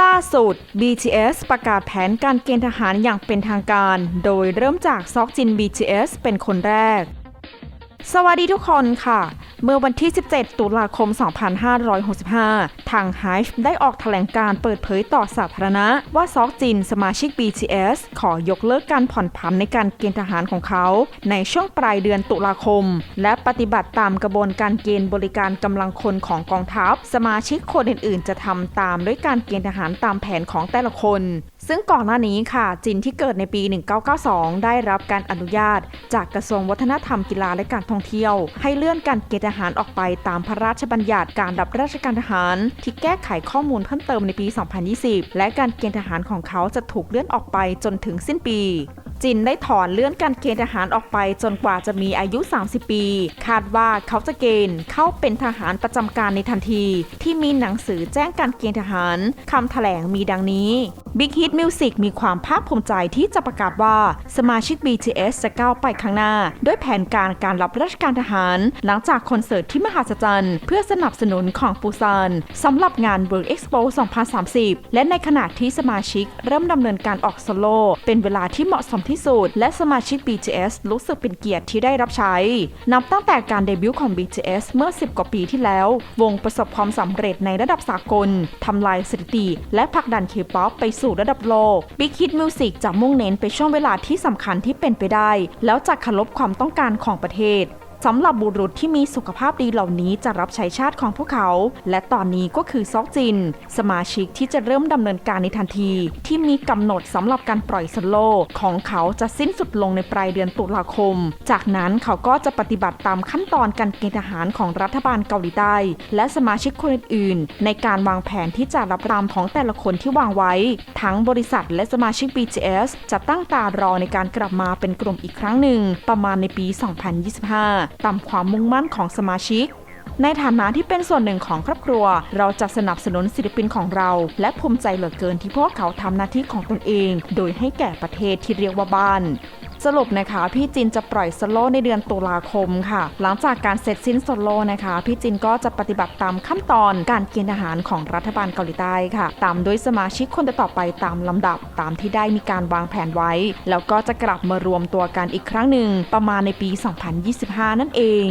ล่าสุด BTS ประกาศแผนการเกณฑ์ทหารอย่างเป็นทางการ โดยเริ่มจากซอกจิน BTS เป็นคนแรก สวัสดีทุกคนค่ะ เมื่อวันที่ 17 ตุลาคม 2565 ทาง Hive ได้ออกแถลงการเปิดเผยต่อสาธารณะ ว่าซอกจินสมาชิก BTS ขอยกเลิกการผ่อนผันในการเกณฑ์ทหารของเขา ในช่วงปลายเดือนตุลาคม และปฏิบัติตามกระบวนการเกณฑ์บริการกำลังคนของกองทัพ สมาชิกคนอื่นๆ จะทำตามด้วยการเกณฑ์ทหารตามแผนของแต่ละคน ซึ่งก่อนหน้านี้ค่ะ จินที่เกิดในปี 1992 ได้รับการอนุญาต จากกระทรวงวัฒนธรรมกีฬาและการท่องเที่ยว ให้เลื่อนการเกณฑ์ทหารออกไปตามพระราชบัญญัติการรับราชการทหาร ที่แก้ไขข้อมูลเพิ่มเติมในปี 2020 และการเกณฑ์ทหารของเขาจะถูกเลื่อนออกไปจนถึงสิ้นปี จินได้ถอนเลื่อนการเกณฑ์ทหารออกไปจนกว่าจะมีอายุ 30 ปี คาดว่าเขาจะเกณฑ์เข้าเป็นทหารประจำการในทันที ที่มีหนังสือแจ้งการเกณฑ์ทหารคำแถลงมีดังนี้ Big Hit Music มีความภาคภูมิใจที่จะประกาศว่าสมาชิก BTS จะก้าวไปข้างหน้า ด้วยแผนการการรับราชการทหาร หลังจากคอนเสิร์ตที่มหาศจรรย์เพื่อสนับสนุนของปูซานสำหรับงาน World Expo 2030 และในขณะที่สมาชิกเริ่มดำเนินการออกโซโล่เป็นเวลาที่เหมาะสมที่สุด และสมาชิก BTS รู้สึกเป็นเกียรติที่ได้รับใช้ นับตั้งแต่การเดบิวต์ของ BTS เมื่อ 10 กว่าปีที่แล้ว วงประสบความสำเร็จในระดับสากลทำลายสถิติ และผลักดันเคป๊อปไปสู่ระดับโลก Big Hit Music จะมุ่งเน้นไปช่วงเวลาที่สำคัญที่เป็นไปได้ แล้วจะคารบความต้องการของประเทศ สำหรับบุรุษที่มีสุขภาพดีเหล่านี้จะรับใช้ชาติของพวกเขา และตอนนี้ก็คือซอกจิน สมาชิกที่จะเริ่มดำเนินการในทันที ที่มีกำหนดสำหรับการปล่อยสโลของเขาจะสิ้นสุดลงในปลายเดือนตุลาคม จากนั้นเขาก็จะปฏิบัติตามขั้นตอนการเกณฑ์ทหารของรัฐบาลเกาหลีใต้ และสมาชิกคนอื่นๆในการวางแผนที่จะรับรามของแต่ละคนที่วางไว้ ทั้งบริษัทและสมาชิก BTS จะตั้งตารอในการกลับมาเป็นกลุ่มอีกครั้งหนึ่ง ประมาณในปี 2025ตามความมุ่งมั่นของสมาชิก ในฐานะที่เป็นส่วนหนึ่งของครอบครัว เราจะสนับสนุนศิลปินของเรา และภูมิใจเหลือเกินที่พวกเขาทำหน้าที่ของตนเอง โดยให้แก่ประเทศที่เรียกว่าบ้าน สรุปนะคะพี่จินจะปล่อยโซโลในเดือนตุลาคมค่ะ หลังจากการเสร็จสิ้นโซโลนะคะพี่จินก็จะปฏิบัติตามขั้นตอนการเกณฑ์ทหารของรัฐบาลเกาหลีใต้ค่ะ ตามด้วยสมาชิกคนต่อไปตามลำดับตามที่ได้มีการวางแผนไว้ แล้วก็จะกลับมารวมตัวกันอีกครั้งหนึ่งประมาณในปี 2025 นั่นเอง